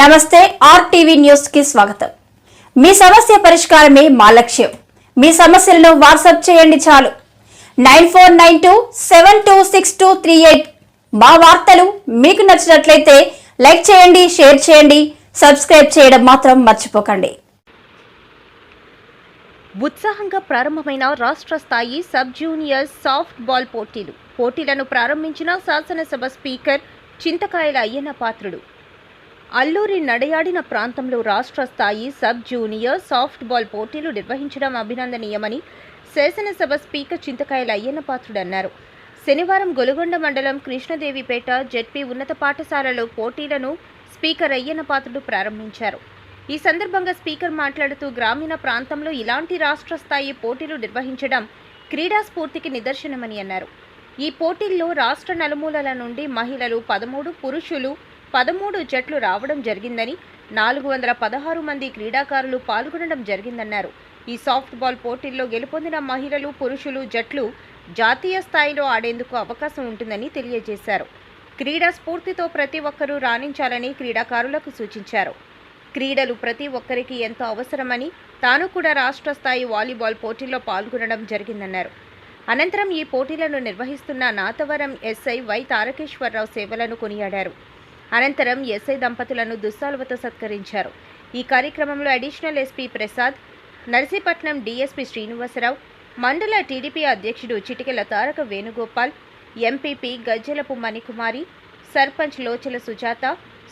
నమస్తే ఆర్టీవీ న్యూస్కి స్వాగతం. మీ సమస్య పరిష్కారమే మా లక్ష్యం. మీ సమస్యలను వాట్సాప్ చేయండి చాలు. Nine four nine two seven two six two three eight మా వార్తలు మీకు నచ్చినట్లయితే లైక్ చేయండి షేర్ చేయండి సబ్స్క్రైబ్ చేయడం మాత్రం మర్చిపోకండి. ఉత్సాహంగా ప్రారంభమైన రాష్ట్ర స్థాయి సబ్ జూనియర్ సాఫ్ట్ బాల్ పోటీలు. పోటీలను ప్రారంభించిన శాసనసభ స్పీకర్ చింతకాయల అయ్యన్న పాత్రుడు. అల్లూరి నడయాడిన ప్రాంతంలో రాష్ట్ర స్థాయి సబ్ జూనియర్ సాఫ్ట్ బాల్ పోటీలు నిర్వహించడం అభినందనీయమని శాసనసభ స్పీకర్ చింతకాయల అయ్యన్నపాత్రుడు అన్నారు శనివారం గొలుగొండ మండలం కృష్ణదేవిపేట జెడ్పీ ఉన్నత పాఠశాలలో పోటీలను స్పీకర్ అయ్యన్న పాత్రుడు ప్రారంభించారు. ఈ సందర్భంగా స్పీకర్ మాట్లాడుతూ గ్రామీణ ప్రాంతంలో ఇలాంటి రాష్ట్ర స్థాయి పోటీలు నిర్వహించడం క్రీడా స్ఫూర్తికి నిదర్శనమని అన్నారు. ఈ పోటీల్లో రాష్ట్ర నలుమూలల నుండి మహిళలు పదమూడు పురుషులు పదమూడు జట్లు రావడం జరిగిందని నాలుగు వందల పదహారు మంది క్రీడాకారులు పాల్గొనడం జరిగిందన్నారు. ఈ సాఫ్ట్ బాల్ పోటీల్లో గెలుపొందిన మహిళలు పురుషులు జట్లు జాతీయ స్థాయిలో ఆడేందుకు అవకాశం ఉంటుందని తెలియజేశారు. క్రీడా స్ఫూర్తితో ప్రతి ఒక్కరూ రాణించాలని క్రీడాకారులకు సూచించారు. క్రీడలు ప్రతి ఒక్కరికి ఎంతో అవసరమని తాను కూడా రాష్ట్ర స్థాయి వాలీబాల్ పోటీల్లో పాల్గొనడం జరిగిందన్నారు. అనంతరం ఈ పోటీలను నిర్వహిస్తున్న నాతవరం ఎస్ఐ వై తారకేశ్వరరావు సేవలను కొనియాడారు. అనంతరం ఎస్ఐ దంపతులను దుస్సాలువతో సత్కరించారు. ఈ కార్యక్రమంలో additional SP Prasad Narsipatnam DSP Srinivasarao మండల టీడీపీ అధ్యక్షుడు Chitikela Taraka Venugopal MPP Gajjalapu Manikumari sarpanch Lochala Sujatha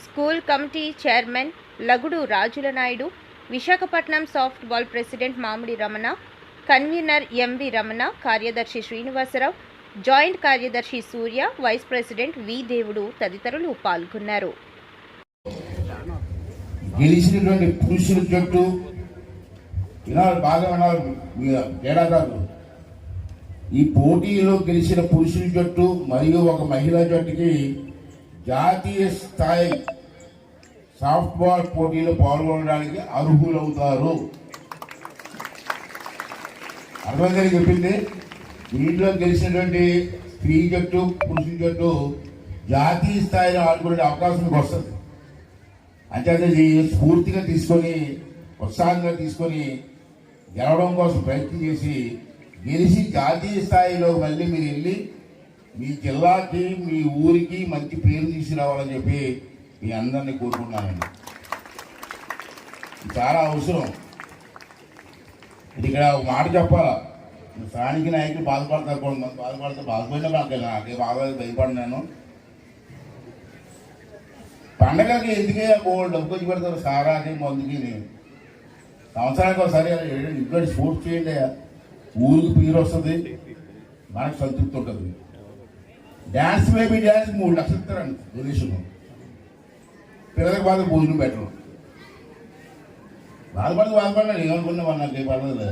school committee chairman Lagudu Rajula Naidu Visakhapatnam softball president మామిడి రమణ కన్వీనర్ ఎంవి రమణ కార్యదర్శి శ్రీనివాసరావు జాయింట్ కార్యదర్శి సూర్య వైస్ ప్రెసిడెంట్ వి దేవుడు తదితరులు పాల్గొన్నారు. గెలిచినటువంటి పురుషుల జట్టు వినాలి బాగా వినాలి ఈ పోటీలో గెలిచిన పురుషుల జట్టు మరియు ఒక మహిళా జట్టుకి జాతీయ స్థాయి సాఫ్ట్బాల్ పోటీలో పాల్గొనడానికి అర్హులవుతారు. అర్థమైందని చెప్పింది? దీంట్లో గెలిచినటువంటి స్త్రీ జట్టు పురుషుల జట్టు జాతీయ స్థాయిలో ఆడుకునే అవకాశం మీకు వస్తుంది. అంచేత స్ఫూర్తిగా తీసుకొని ఉత్సాహంగా తీసుకొని గెలవడం కోసం ప్రయత్నం చేసి గెలిచి జాతీయ స్థాయిలో మళ్ళీ మీరు వెళ్ళి మీ జిల్లాకి మీ ఊరికి మంచి పేరు తీసుకురావాలని చెప్పి మీ అందరినీ కోరుకుంటున్నానండి. చాలా అవసరం. ఇక్కడ ఒక మాట చెప్పాలా? స్థానిక నాయకులు బాధపడతారు కొంతమంది బాధపడతారు బాధపడినా బాగా నాకే బాధ భయపడినాను పండగకి ఎందుకే బోల్డ్ డబ్బు ఖర్చు పెడతారు? సారాకి మందుకి సంవత్సరానికి ఒకసారి ఇంట్లో స్పోర్ట్స్ చేయండి. ఊరికి పేరు వస్తుంది. మనకు సంతృప్తి ఉంటుంది. డ్యాన్స్ బేబీ డ్యాన్స్ మూడు లక్షలు ఇస్తారండి డొనేషన్. పిల్లలకు బాధ భోజనం పెట్టడం బాధపడదు బాధపడినాడు ఏమనుకున్నా మన నాకు పడలేదు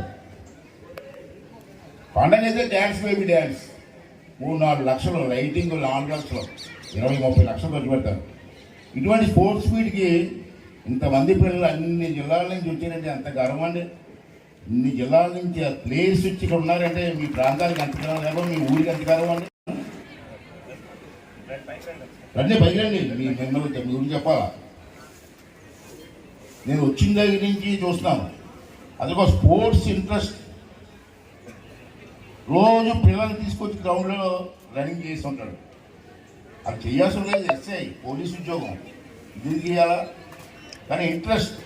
పండగ అయితే డ్యాన్స్ బేబీ డ్యాన్స్ మూడు నాలుగు లక్షలు లైటింగ్ నాలుగు లక్షలు ఇరవై ముప్పై లక్షలు ఖర్చు పెడతారు. ఇటువంటి స్పోర్ట్స్ మీట్కి ఇంతమంది పిల్లలు అన్ని జిల్లాల నుంచి వచ్చారంటే అంత గర్వం అండి. ఇన్ని జిల్లాల నుంచి ప్లేయర్స్ వచ్చి ఇక్కడ ఉన్నారంటే మీ ప్రాంతానికి ఎంత గర్వం మీ ఊరికి ఎంత గర్వం అండి. రండి పైకి రండి. మీ మిమ్మల్ని మీ గురించి చెప్పాలా? నేను వచ్చిన దగ్గర నుంచి చూస్తున్నాను. అదొక స్పోర్ట్స్ ఇంట్రెస్ట్ రోజు పిల్లల్ని తీసుకొచ్చి గ్రౌండ్లో రన్నింగ్ చేస్తుంటాడు అది చేయాల్సి లేదు ఎస్ఐ పోలీస్ ఉద్యోగం. ఇది చేయాలా? కానీ ఇంట్రెస్ట్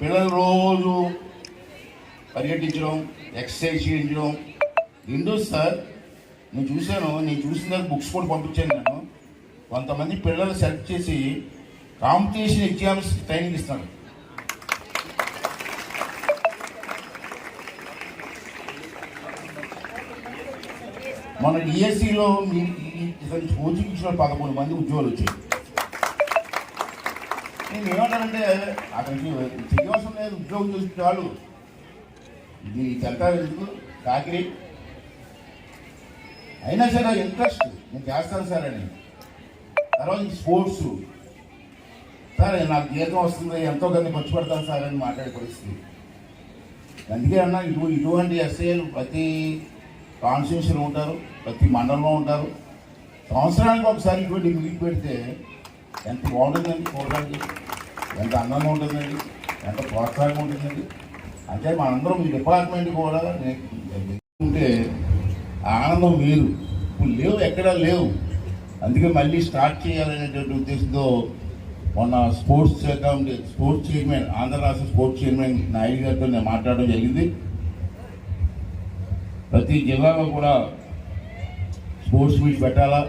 పిల్లలు రోజు పర్యటించడం ఎక్సర్సైజ్ చేయించడం. రెండో సార్ నేను చూశాను నేను చూసిన దాకా బుక్స్ కూడా పంపించాను నేను. కొంతమంది పిల్లలు సెలెక్ట్ చేసి కాంపిటీషన్ ఎగ్జామ్స్ ట్రైనింగ్ ఇస్తాను మన డిఎస్సిలో మీ కోచింగ్ ఇచ్చిన మంది ఉద్యోగాలు వచ్చాయి. నేను ఏమంటానంటే అతనికి చెయ్యవసరం లేదు ఉద్యోగం చూసిన వాళ్ళు ఇది చెంతా ఎందుకు? కాకిరి. అయినా సరే ఇంట్రెస్ట్ నేను చేస్తాను సార్ అని. తర్వాత స్పోర్ట్స్. సార్ నాకు జీతం వస్తుంది ఎంతో కొంత ఖర్చు పెడతాను సార్ అని మాట్లాడే పరిస్థితి. అందుకే అన్న ఇటు ఇటువంటి ఎస్ఐలు ప్రతి కాన్స్టిట్యూషన్ ఉంటారు ప్రతి మండలంలో ఉంటారు. సంవత్సరానికి ఒకసారి ఇటువంటి మీట్ పెడితే ఎంత బాగుంటుందండి చూడడానికి ఎంత అందంగా ఉంటుందండి? ఎంత ప్రోత్సాహం ఉంటుందండి? అంటే మనందరం ఈ డిపార్ట్మెంట్ కూడా ఉంటే ఆనందం వేరు. ఇప్పుడు లేవు ఎక్కడా లేవు. అందుకే మళ్ళీ స్టార్ట్ చేయాలనేటువంటి ఉద్దేశంతో మొన్న స్పోర్ట్స్ శాఖ స్పోర్ట్స్ చైర్మన్ ఆంధ్ర రాష్ట్ర స్పోర్ట్స్ చైర్మన్ నాయుడు గారితో నేను మాట్లాడడం జరిగింది. ప్రతి జిల్లాలో కూడా స్పోర్ట్స్ మీట్ పెట్టాలా?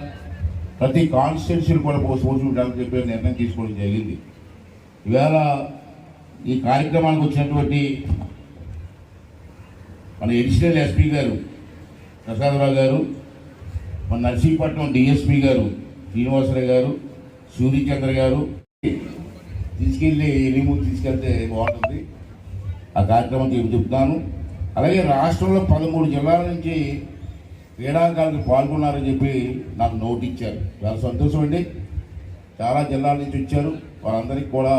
ప్రతి కాన్స్టిట్యూన్సీలు కూడా స్పోర్ట్స్ మీట్ అని చెప్పి నిర్ణయం తీసుకోవడం జరిగింది. ఇవాళ ఈ కార్యక్రమానికి వచ్చినటువంటి మన ఎడిషనల్ ఎస్పీ గారు ప్రసాదరావు గారు మన నర్సీపట్నం డిఎస్పీ గారు శ్రీనివాసరావు గారు సూర్యచంద్ర గారు తీసుకెళ్ళి ఎలిమూరు తీసుకెళ్తే బాగుంటుంది. ఆ కార్యక్రమం చెప్తాను. అలాగే రాష్ట్రంలో పదమూడు జిల్లాల నుంచి క్రీడాకారులు పాల్గొన్నారని చెప్పి నాకు నోట్ ఇచ్చారు చాలా సంతోషం అండి. చాలా జిల్లాల నుంచి వచ్చారు. వారందరికీ కూడా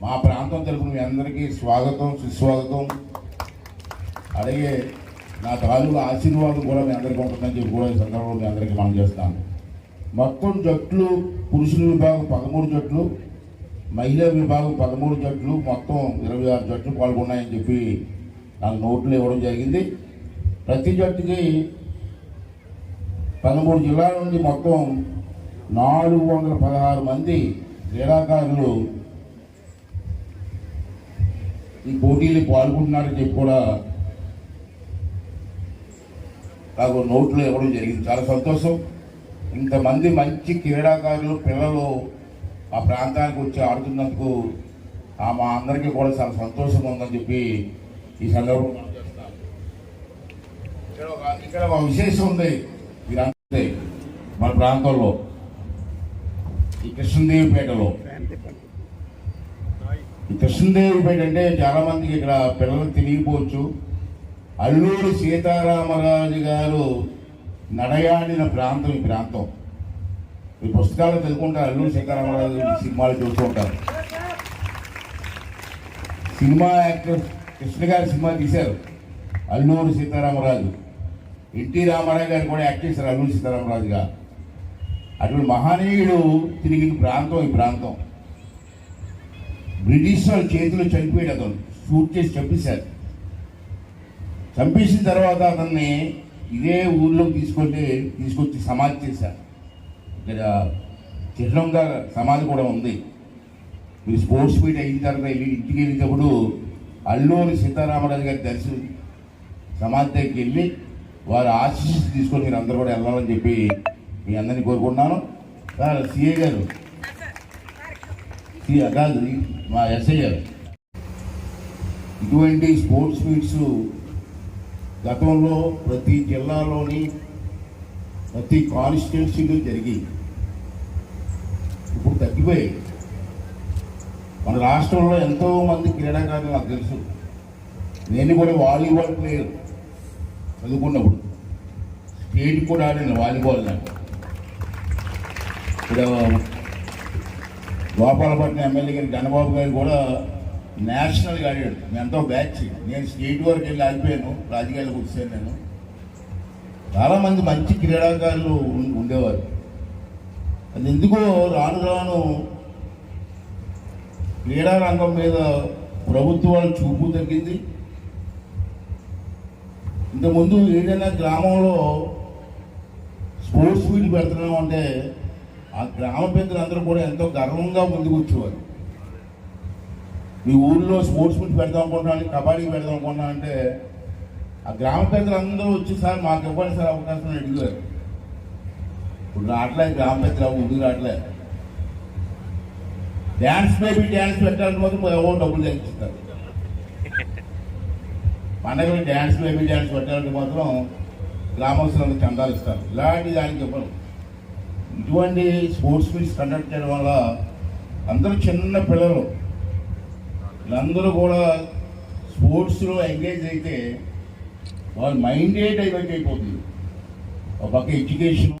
మా ప్రాంతం తరఫున మీ అందరికీ స్వాగతం సుస్వాగతం. అలాగే నా తాలూకు ఆశీర్వాదం కూడా మీ అందరికీ ఉంటుందని చెప్పి కూడా ఈ సందర్భంలో మీ అందరికీ మనం చేస్తాను మొత్తం జట్లు పురుషుల విభాగం పదమూడు జట్లు. మహిళా విభాగం పదమూడు జట్లు మొత్తం ఇరవై ఆరు జట్లు పాల్గొన్నాయని చెప్పి నాకు నోట్లు ఇవ్వడం జరిగింది. ప్రతి జట్టుకి పదమూడు జిల్లాల నుండి మొత్తం నాలుగు వందల పదహారు మంది క్రీడాకారులు ఈ పోటీలు పాల్గొంటున్నారని చెప్పి కూడా నాకు నోట్లు ఇవ్వడం జరిగింది. చాలా సంతోషం. ఇంతమంది మంచి క్రీడాకారులు పిల్లలు ఆ ప్రాంతానికి వచ్చి ఆడుతున్నందుకు ఆ మా అందరికీ కూడా చాలా సంతోషంగా ఉందని చెప్పి ఈ సందర్భంగా ఇక్కడ ఒక ఇక్కడ ఒక విశేషం ఉంది. మీరంతే మన ప్రాంతంలో ఈ కృష్ణదేవిపేటలో. ఈ కృష్ణదేవిపేట అంటే చాలా మందికి ఇక్కడ పిల్లలకు తెలియకపోవచ్చు. అల్లూరి సీతారామరాజు గారు నడయాడిన ప్రాంతం ఈ ప్రాంతం. ఈ పుస్తకాలు చదువుకుంటారు అల్లూరి సీతారామరాజు సినిమాలు చూస్తూ ఉంటారు. సినిమా యాక్టర్ కృష్ణ గారి సినిమా తీశారు అల్లూరు సీతారామరాజు. ఎన్టీ రామారావు గారు కూడా యాక్ట్ చేశారు అల్లూరు సీతారామరాజుగా. అటువంటి మహనీయుడు తిరిగిన ప్రాంతం ఈ ప్రాంతం. బ్రిటిష్ వాళ్ళ చేతిలో చనిపోయాడు అతను షూట్ చేసి చంపేశారు. చంపేసిన తర్వాత అతన్ని ఇదే ఊళ్ళో తీసుకొని తీసుకొచ్చి సమాధి చేశారు. ఇక్కడ చిహ్నంగా సమాధి కూడా ఉంది. మీరు స్పోర్ట్స్ మీట్ అయిన తర్వాత వెళ్ళి ఇంటికి వెళ్ళేటప్పుడు అల్లూరి సీతారామరాజు గారి దర్శనం సమాధి దగ్గరికి వెళ్ళి వారి ఆశీస్సు తీసుకొని మీరు అందరూ కూడా వెళ్ళాలని చెప్పి మీ అందరినీ కోరుకుంటున్నాను. సార్ సిఏ గారు. సిఏ కాదు మా ఎస్ఐ గారు. ఇటువంటి స్పోర్ట్స్ మీట్స్ గతంలో ప్రతి జిల్లాలోని ప్రతి కాన్స్టిట్యున్సీలో జరిగి ఇప్పుడు తగ్గిపోయాయి. మన రాష్ట్రంలో ఎంతో మంది క్రీడాకారులు నాకు తెలుసు. నేను కూడా వాలీబాల్ ప్లేయర్ చదువుకున్నప్పుడు. స్టేట్ కూడా ఆడిన వాలీబాల్ నాకు. ఇప్పుడు గోపాలపట్నం ఎమ్మెల్యే గారి గణబాబు గారు కూడా నేషనల్గా ఆడాడు. నేను ఎంతో బ్యాచ్. నేను స్టేట్ వరకు వెళ్ళి ఆగిపోయాను. రాజకీయాలకు వచ్చాను నేను. చాలామంది మంచి క్రీడాకారులు ఉండేవారు. అది ఎందుకో రాను రాను క్రీడా రంగం మీద ప్రభుత్వాలు చూపు తగ్గింది. ఇంతకుముందు ఏదైనా గ్రామంలో స్పోర్ట్స్ మీట్ పెడుతున్నాం అంటే ఆ గ్రామ పెద్దలందరూ కూడా ఎంతో గర్వంగా ముందుకు వచ్చేవారు మీ ఊళ్ళో స్పోర్ట్స్ మీట్ పెడదాం అనుకుంటున్నాను కబడ్డీ పెడదాం అనుకుంటున్నాను అంటే ఆ గ్రామ పెద్దలందరూ వచ్చి సార్ మాకు ఇవ్వండి సార్ అవకాశం అడిగారు. ఇప్పుడు రావట్లేదు గ్రామ పెద్దలు ముందుకు రావట్లేదు డ్యాన్స్ బేబీ డ్యాన్స్ పెట్టాలంటే మాత్రం ఎవరో డబ్బులు తెచ్చిస్తారు. పండగలు డ్యాన్స్ బేబీ డ్యాన్స్ పెట్టాలంటే మాత్రం గ్రామస్తులకు చందాలు ఇస్తారు. ఇలాంటి దానికి ఇవ్వరు. ఇటువంటి స్పోర్ట్స్ మీట్స్ కండక్ట్ చేయడం వల్ల అందరూ చిన్న పిల్లలు వీళ్ళందరూ కూడా స్పోర్ట్స్లో ఎంగేజ్ అయితే వాళ్ళ మైండే డైవర్ట్ అయిపోతుంది. ఒక పక్క ఎడ్యుకేషన్